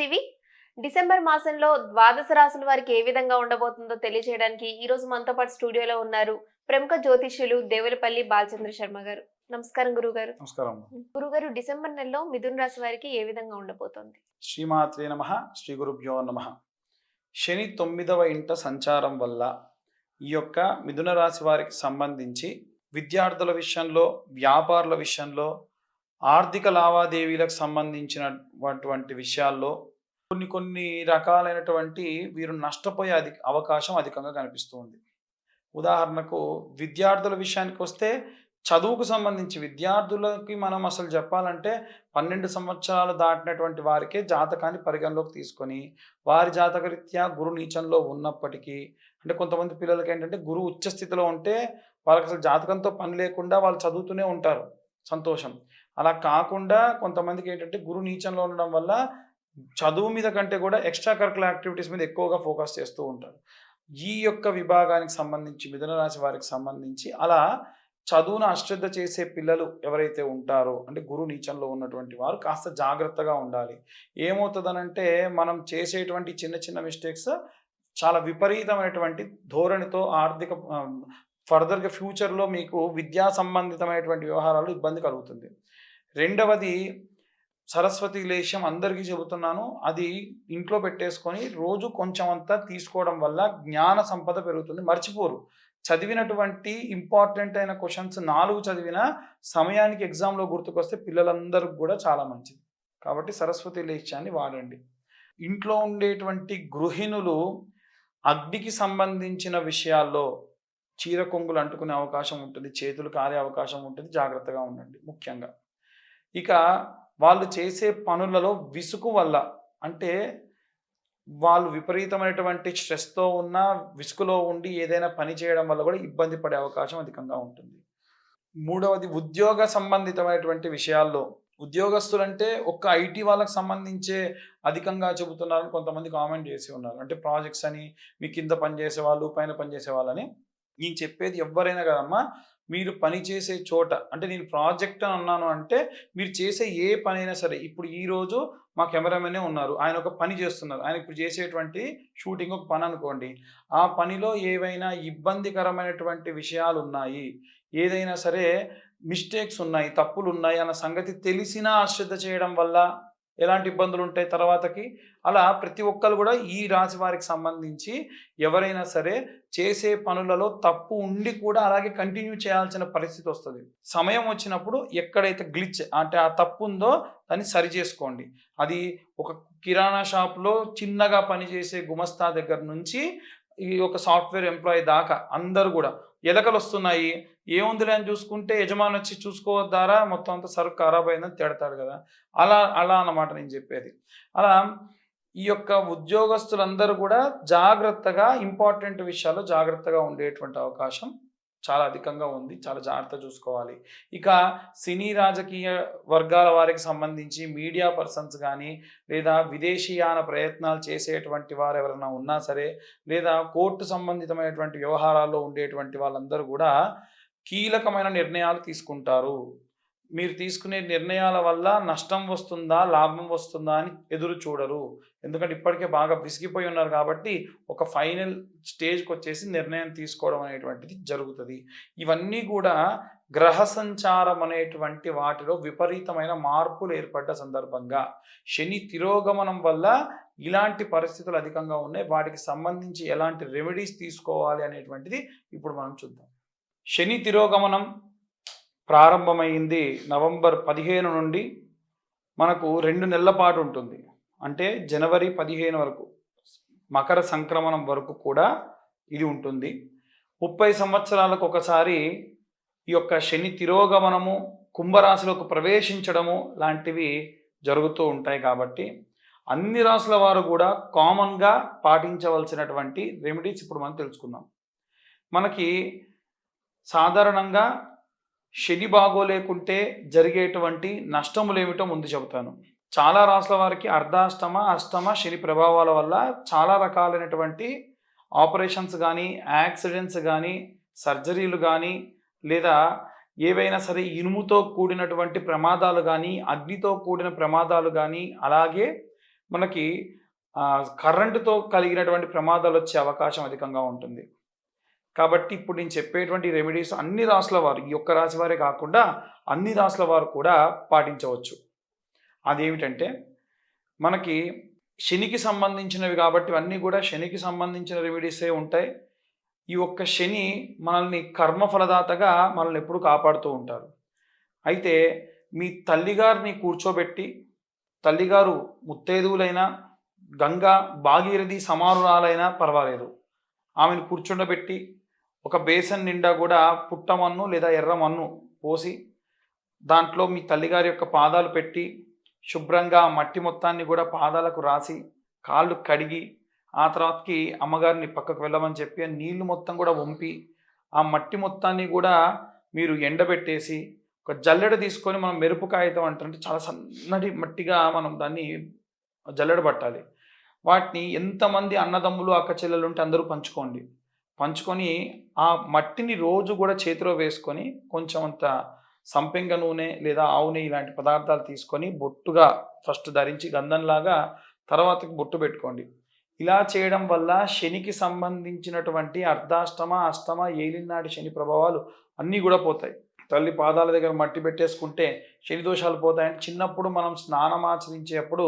TV. December మాసంలో ద్వాదశ రాశుల వారికి ఏ విధంగా ఉండబోతుందో తెలియజేయడానికి ఈ రోజు మనతో పాటు స్టూడియోలో ఉన్నారు ప్రముఖ జ్యోతిష్యులు దేవులపల్లి బాలచంద్ర శర్మ గారు. నమస్కారం గురుగారు. నమస్కారం. గురుగారు డిసెంబర్ నెలలో మిథున రాశి వారికి ఏ విధంగా ఉండబోతోంది? శ్రీమాత్రే నమ శ్రీ గురుభ్యో నమ. శని తొమ్మిదవ ఇంట సంచారం వల్ల ఈ యొక్క మిథున రాశి వారికి సంబంధించి విద్యార్థుల విషయంలో వ్యాపారుల విషయంలో ఆర్థిక లావాదేవీలకు సంబంధించినటువంటి విషయాల్లో కొన్ని కొన్ని రకాలైనటువంటి వీరు నష్టపోయే అధిక అవకాశం అధికంగా కనిపిస్తుంది. ఉదాహరణకు విద్యార్థుల విషయానికి వస్తే చదువుకు సంబంధించి విద్యార్థులకి మనం అసలు చెప్పాలంటే పన్నెండు సంవత్సరాలు దాటినటువంటి వారికే జాతకాన్ని పరిగణలోకి తీసుకొని వారి జాతకరీత్యా గురు నీచంలో ఉన్నప్పటికీ అంటే కొంతమంది పిల్లలకి ఏంటంటే గురువు ఉచ్చ స్థితిలో ఉంటే వాళ్ళకి అసలు జాతకంతో పని లేకుండా వాళ్ళు చదువుతూనే ఉంటారు సంతోషం. అలా కాకుండా కొంతమందికి ఏంటంటే గురు నీచంలో ఉండడం వల్ల చదువు మీద కంటే కూడా ఎక్స్ట్రా కరికులర్ యాక్టివిటీస్ మీద ఎక్కువగా ఫోకస్ చేస్తూ ఉంటారు. ఈ యొక్క విభాగానికి సంబంధించి మిథున రాశి వారికి సంబంధించి అలా చదువును అశ్రద్ధ చేసే పిల్లలు ఎవరైతే ఉంటారో అంటే గురు నీచంలో ఉన్నటువంటి వారు కాస్త జాగ్రత్తగా ఉండాలి. ఏమవుతుందనంటే మనం చేసేటువంటి చిన్న చిన్న మిస్టేక్స్ చాలా విపరీతమైనటువంటి ధోరణితో ఆర్థిక ఫర్దర్గా ఫ్యూచర్లో మీకు విద్యా సంబంధితమైనటువంటి వ్యవహారాలు ఇబ్బంది కలుగుతుంది. రెండవది సరస్వతి లేశం అందరికీ చెబుతున్నాను. అది ఇంట్లో పెట్టేసుకొని రోజు కొంచెం అంతా తీసుకోవడం వల్ల జ్ఞాన సంపద పెరుగుతుంది. మర్చిపోరు. చదివినటువంటి ఇంపార్టెంట్ అయిన క్వశ్చన్స్ నాలుగు చదివిన సమయానికి ఎగ్జామ్లో గుర్తుకొస్తే పిల్లలందరికీ కూడా చాలా మంచిది. కాబట్టి సరస్వతి లేఖ్యాన్ని వాడండి. ఇంట్లో ఉండేటువంటి గృహిణులు అగ్నికి సంబంధించిన విషయాల్లో చీర కొంగులు అంటుకునే అవకాశం ఉంటుంది. చేతులు కారే అవకాశం ఉంటుంది. జాగ్రత్తగా ఉండండి. ముఖ్యంగా. ఇక వాళ్ళు చేసే పనులలో విసుగు వల్ల అంటే వాళ్ళు విపరీతమైనటువంటి స్ట్రెస్తో ఉన్న విసుగులో ఉండి ఏదైనా పని చేయడం వల్ల కూడా ఇబ్బంది పడే అవకాశం అధికంగా ఉంటుంది. మూడవది ఉద్యోగ సంబంధితమైనటువంటి విషయాల్లో ఉద్యోగస్తులంటే ఒక్క ఐటీ వాళ్ళకి సంబంధించే అధికంగా చెబుతున్నారని కొంతమంది కామెంట్ చేసి ఉన్నారు. అంటే ప్రాజెక్ట్స్ అని మీ కింద పనిచేసే వాళ్ళు పైన పనిచేసే వాళ్ళని నేను చెప్పేది ఎవరైనా కదమ్మా మీరు పని చేసే చోట అంటే నేను ప్రాజెక్ట్ అని అన్నాను అంటే మీరు చేసే ఏ పనైనా సరే ఇప్పుడు ఈరోజు మా కెమెరామెనే ఉన్నారు ఆయన ఒక పని చేస్తున్నారు ఆయన ఇప్పుడు చేసేటువంటి షూటింగ్ ఒక పని అనుకోండి ఆ పనిలో ఏవైనా ఇబ్బందికరమైనటువంటి విషయాలు ఉన్నాయి ఏదైనా సరే మిస్టేక్స్ ఉన్నాయి తప్పులు ఉన్నాయి అన్న సంగతి తెలిసినా అశ్రద్ధ చేయడం వల్ల ఎలాంటి ఇబ్బందులు ఉంటాయి తర్వాతకి? అలా ప్రతి ఒక్కరు కూడా ఈ రాశి వారికి సంబంధించి ఎవరైనా సరే చేసే పనులలో తప్పు ఉండి కూడా అలాగే కంటిన్యూ చేయాల్సిన పరిస్థితి వస్తుంది. సమయం వచ్చినప్పుడు ఎక్కడైతే గ్లిచ్ అంటే ఆ తప్పు ఉందో దాన్ని సరి చేసుకోండి. అది ఒక కిరాణా షాప్లో చిన్నగా పనిచేసే గుమస్తా దగ్గర నుంచి ఈ ఒక సాఫ్ట్వేర్ ఎంప్లాయీ దాకా అందరూ కూడా. ఎలకలు వస్తున్నాయి. ఏముందిలే అని చూసుకుంటే యజమాని వచ్చి చూసుకోవద్దారా? మొత్తం అంతా సరుకు ఖరాబ్ అయిందని తిడతాడు కదా. అలా అలా అన్నమాట నేను చెప్పేది. అలా ఈ యొక్క ఉద్యోగస్తులందరూ కూడా జాగ్రత్తగా ఇంపార్టెంట్ విషయాల్లో జాగ్రత్తగా ఉండేటువంటి అవకాశం చాలా అధికంగా ఉంది. చాలా జాగ్రత్త చూసుకోవాలి. ఇక సినీ రాజకీయ వర్గాల వారికి సంబంధించి మీడియా పర్సన్స్ కానీ లేదా విదేశీయాన ప్రయత్నాలు చేసేటువంటి వారు ఎవరైనా ఉన్నా సరే లేదా కోర్టు సంబంధితమైనటువంటి వ్యవహారాల్లో ఉండేటువంటి వాళ్ళందరూ కూడా కీలకమైన నిర్ణయాలు తీసుకుంటారు. మీరు తీసుకునే నిర్ణయాల వల్ల నష్టం వస్తుందా లాభం వస్తుందా అని ఎదురు చూడరు. ఎందుకంటే ఇప్పటికే బాగా విసిగిపోయి ఉన్నారు కాబట్టి ఒక ఫైనల్ స్టేజ్కి వచ్చేసి నిర్ణయం తీసుకోవడం అనేటువంటిది జరుగుతుంది. ఇవన్నీ కూడా గ్రహ సంచారం అనేటువంటి వాటిలో విపరీతమైన మార్పులు ఏర్పడ్డ సందర్భంగా శని తిరోగమనం వల్ల ఇలాంటి పరిస్థితులు అధికంగా ఉన్నాయి. వాటికి సంబంధించి ఎలాంటి రెమెడీస్ తీసుకోవాలి అనేటువంటిది ఇప్పుడు మనం చూద్దాం. శని తిరోగమనం ప్రారంభమైంది నవంబర్ పదిహేను నుండి మనకు రెండు నెలల పాటు ఉంటుంది. అంటే జనవరి పదిహేను వరకు మకర సంక్రమణం వరకు కూడా ఇది ఉంటుంది. ముప్పై సంవత్సరాలకు ఒకసారి ఈ యొక్క శని తిరోగమనము కుంభరాశిలోకి ప్రవేశించడము లాంటివి జరుగుతూ ఉంటాయి కాబట్టి అన్ని రాసుల వారు కూడా కామన్గా పాటించవలసినటువంటి రెమెడీస్ ఇప్పుడు మనం తెలుసుకుందాం. మనకి సాధారణంగా శని బాగోలేకుంటే జరిగేటువంటి నష్టములు ఏమిటో ముందు చెబుతాను. చాలా రాసుల వారికి అర్ధాష్టమ అష్టమ శని ప్రభావాల వల్ల చాలా రకాలైనటువంటి ఆపరేషన్స్ కానీ యాక్సిడెంట్స్ కానీ సర్జరీలు కానీ లేదా ఏవైనా సరే ఇనుముతో కూడినటువంటి ప్రమాదాలు కానీ అగ్నితో కూడిన ప్రమాదాలు కానీ అలాగే మనకి కరెంటుతో కలిగినటువంటి ప్రమాదాలు వచ్చే అవకాశం అధికంగా ఉంటుంది. కాబట్టి ఇప్పుడు నేను చెప్పేటువంటి రెమెడీస్ అన్ని రాసుల వారు ఈ ఒక్క రాశి వారే కాకుండా అన్ని రాసుల వారు కూడా పాటించవచ్చు. అదేమిటంటే మనకి శనికి సంబంధించినవి కాబట్టి అన్నీ కూడా శనికి సంబంధించిన రెమెడీసే ఉంటాయి. ఈ ఒక్క శని మనల్ని కర్మఫలదాతగా మనల్ని ఎప్పుడు కాపాడుతూ ఉంటారు. అయితే మీ తల్లిగారిని కూర్చోబెట్టి తల్లిగారు ముత్తైదువులైనా గంగా భాగీరథి సమానురాలైనా పర్వాలేదు. ఆమెను కూర్చుండబెట్టి ఒక బేసన్ నిండా కూడా పుట్టమన్ను లేదా ఎర్రమన్ను పోసి దాంట్లో మీ తల్లిగారి యొక్క పాదాలు పెట్టి శుభ్రంగా ఆ మట్టి మొత్తాన్ని కూడా పాదాలకు రాసి కాళ్ళు కడిగి ఆ తర్వాతకి అమ్మగారిని పక్కకు వెళ్ళమని చెప్పి నీళ్ళు మొత్తం కూడా వంపి ఆ మట్టి మొత్తాన్ని కూడా మీరు ఎండబెట్టేసి ఒక జల్లెడ తీసుకొని మనం మెరుపు కాగితం అంటే చాలా సన్నటి మట్టిగా మనం దాన్ని జల్లెడ పట్టాలి. వాటిని ఎంతమంది అన్నదమ్ములు అక్క చెల్లెలు ఉంటే అందరూ పంచుకోండి. పంచుకొని ఆ మట్టిని రోజు కూడా చేతిలో వేసుకొని కొంచెం అంత సంపెంగ నూనె లేదా ఆవు నెయ్యి ఇలాంటి పదార్థాలు తీసుకొని బొట్టుగా ఫస్ట్ ధరించి గంధంలాగా తర్వాతకి బొట్టు పెట్టుకోండి. ఇలా చేయడం వల్ల శనికి సంబంధించినటువంటి అర్ధాష్టమ అష్టమ ఏలినాటి శని ప్రభావాలు అన్నీ కూడా పోతాయి. తల్లి పాదాల దగ్గర మట్టి పెట్టేసుకుంటే శని దోషాలు పోతాయని చిన్నప్పుడు మనం స్నానం ఆచరించేప్పుడు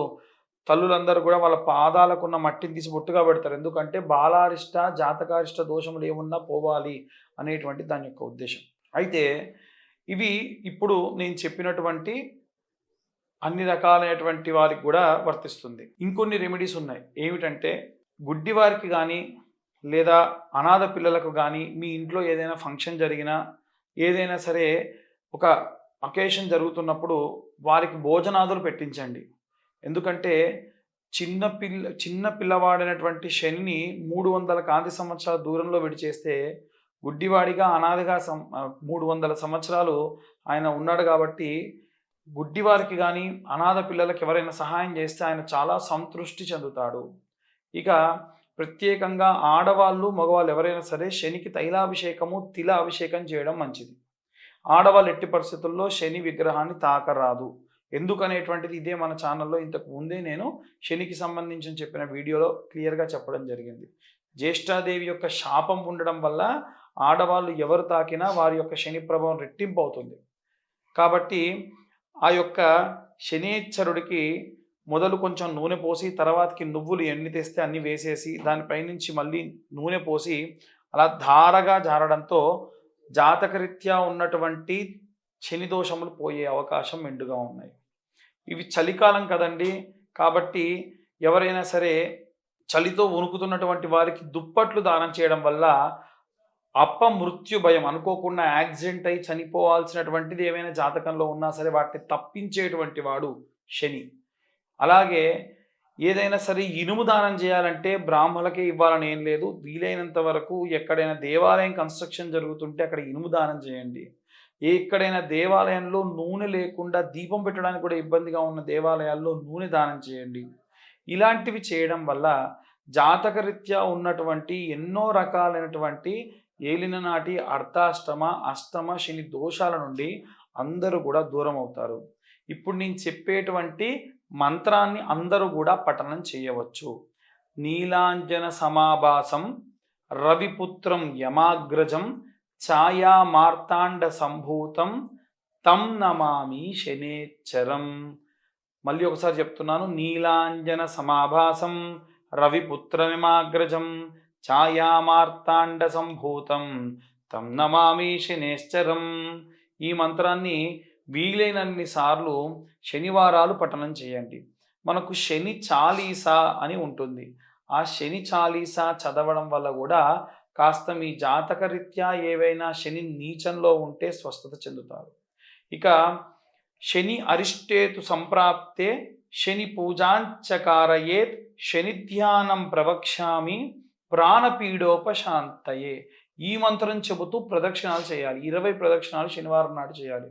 తల్లులందరూ కూడా వాళ్ళ పాదాలకు ఉన్న మట్టిని తీసి బొట్టుగా పెడతారు. ఎందుకంటే బాలారిష్ట జాతకారిష్ట దోషములు ఏమున్నా పోవాలి అనేటువంటి దాని యొక్క ఉద్దేశం. అయితే ఇవి ఇప్పుడు నేను చెప్పినటువంటి అన్ని రకాలైనటువంటి వారికి కూడా వర్తిస్తుంది. ఇంకొన్ని రెమెడీస్ ఉన్నాయి. ఏమిటంటే గుడ్డి వారికి కానీ లేదా అనాథ పిల్లలకు కానీ మీ ఇంట్లో ఏదైనా ఫంక్షన్ జరిగినా ఏదైనా సరే ఒక అకేషన్ జరుగుతున్నప్పుడు వారికి భోజనాదులు పెట్టించండి. ఎందుకంటే చిన్న పిల్ల చిన్న పిల్లవాడైనటువంటి శనిని మూడు వందల కాంతి సంవత్సరాల దూరంలో విడిచేస్తే గుడ్డివాడిగా అనాథగా సం మూడు వందల సంవత్సరాలు ఆయన ఉన్నాడు కాబట్టి గుడ్డివారికి కానీ అనాథ పిల్లలకి ఎవరైనా సహాయం చేస్తే ఆయన చాలా సంతృష్టి చెందుతాడు. ఇక ప్రత్యేకంగా ఆడవాళ్ళు మగవాళ్ళు ఎవరైనా సరే శనికి తైలాభిషేకము తిల అభిషేకం చేయడం మంచిది. ఆడవాళ్ళు ఎట్టి పరిస్థితుల్లో శని విగ్రహాన్ని తాకరాదు. ఎందుకనేటువంటిది ఇదే మన ఛానల్లో ఇంతకు ముందే నేను శనికి సంబంధించి చెప్పిన వీడియోలో క్లియర్గా చెప్పడం జరిగింది. జ్యేష్ఠాదేవి యొక్క శాపం ఉండడం వల్ల ఆడవాళ్ళు ఎవరు తాకినా వారి యొక్క శని ప్రభావం రెట్టింపు అవుతుంది కాబట్టి ఆ యొక్క శనేశ్వరుడికి మొదలు కొంచెం నూనె పోసి తర్వాతకి నువ్వులు ఎన్ని తెస్తే అన్ని వేసేసి దానిపైనుంచి మళ్ళీ నూనె పోసి అలా ధారగా జారడంతో జాతకరీత్యా ఉన్నటువంటి శని దోషములు పోయే అవకాశం మెండుగా ఉన్నాయి. ఇవి చలికాలం కదండి. కాబట్టి ఎవరైనా సరే చలితో వణుకుతున్నటువంటి వారికి దుప్పట్లు దానం చేయడం వల్ల అప్ప మృత్యు భయం అనుకోకుండా యాక్సిడెంట్ అయి చనిపోవాల్సినటువంటిది ఏమైనా జాతకంలో ఉన్నా సరే వాటిని తప్పించేటువంటి వాడు శని. అలాగే ఏదైనా సరే ఇనుము దానం చేయాలంటే బ్రాహ్మణులకే ఇవ్వాలని ఏం లేదు. వీలైనంత వరకు ఎక్కడైనా దేవాలయం కన్స్ట్రక్షన్ జరుగుతుంటే అక్కడ ఇనుము దానం చేయండి. ఎక్కడైనా దేవాలయంలో నూనె లేకుండా దీపం పెట్టడానికి కూడా ఇబ్బందిగా ఉన్న దేవాలయాల్లో నూనె దానం చేయండి. ఇలాంటివి చేయడం వల్ల జాతకరీత్యా ఉన్నటువంటి ఎన్నో రకాలైనటువంటి ఏలిన నాటి అర్ధాష్టమ అష్టమ శని దోషాల నుండి అందరూ కూడా దూరం అవుతారు. ఇప్పుడు నేను చెప్పేటువంటి మంత్రాన్ని అందరూ కూడా పఠనం చేయవచ్చు. నీలాంజన సమాభాసం రవిపుత్రం యమాగ్రజం ఛాయా మార్తాండ సంభూతం తం నమామి శనేచ్చరం. మళ్ళీ ఒకసారి చెప్తున్నాను నీలాంజన సమాభాసం రవిపుత్రమిమాగ్రజం ఛాయామార్తాండ సంభూతం తం నమామి శనేశ్చరం. ఈ మంత్రాన్ని వీలైనన్ని సార్లు శనివారాలు పఠనం చేయండి. మనకు శని చాలీసా అని ఉంటుంది. ఆ శని చాలీసా చదవడం వల్ల కూడా కాస్త మీ జాతకరీత్యా ఏవైనా శని నీచంలో ఉంటే స్వస్థత చెందుతారు. ఇక శని అరిష్టేతు సంప్రాప్తే శని పూజాంచకారయేత్ శని ధ్యానం ప్రవక్ష్యామి ప్రాణపీడోపశాంతయే. ఈ మంత్రం చెబుతూ ప్రదక్షిణాలు చేయాలి. ఇరవై ప్రదక్షిణాలు శనివారం నాడు చేయాలి.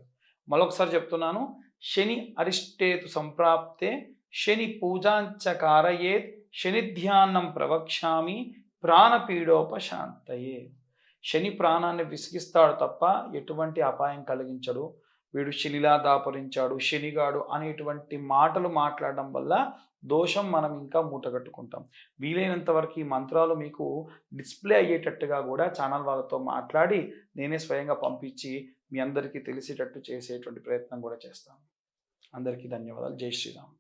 మరొకసారి చెప్తున్నాను. శని అరిష్టేతు సంప్రాప్తే శని పూజాంచకారయేత్ శని ధ్యానం ప్రవక్ష్యామి ప్రాణపీడోపశాంతయే. శని ప్రాణాన్ని విసిగిస్తాడు తప్ప ఎటువంటి అపాయం కలిగించడు. వీడు శనిలా దాపరించాడు శనిగాడు అనేటువంటి మాటలు మాట్లాడడం వల్ల దోషం మనం ఇంకా మూటగట్టుకుంటాం. వీలైనంత వరకు ఈ మంత్రాలు మీకు డిస్ప్లే అయ్యేటట్టుగా కూడా ఛానల్ వాళ్ళతో మాట్లాడి నేనే స్వయంగా పంపించి మీ అందరికీ తెలిసేటట్టు చేసేటువంటి ప్రయత్నం కూడా చేస్తాను. అందరికీ ధన్యవాదాలు. జై శ్రీరామ్.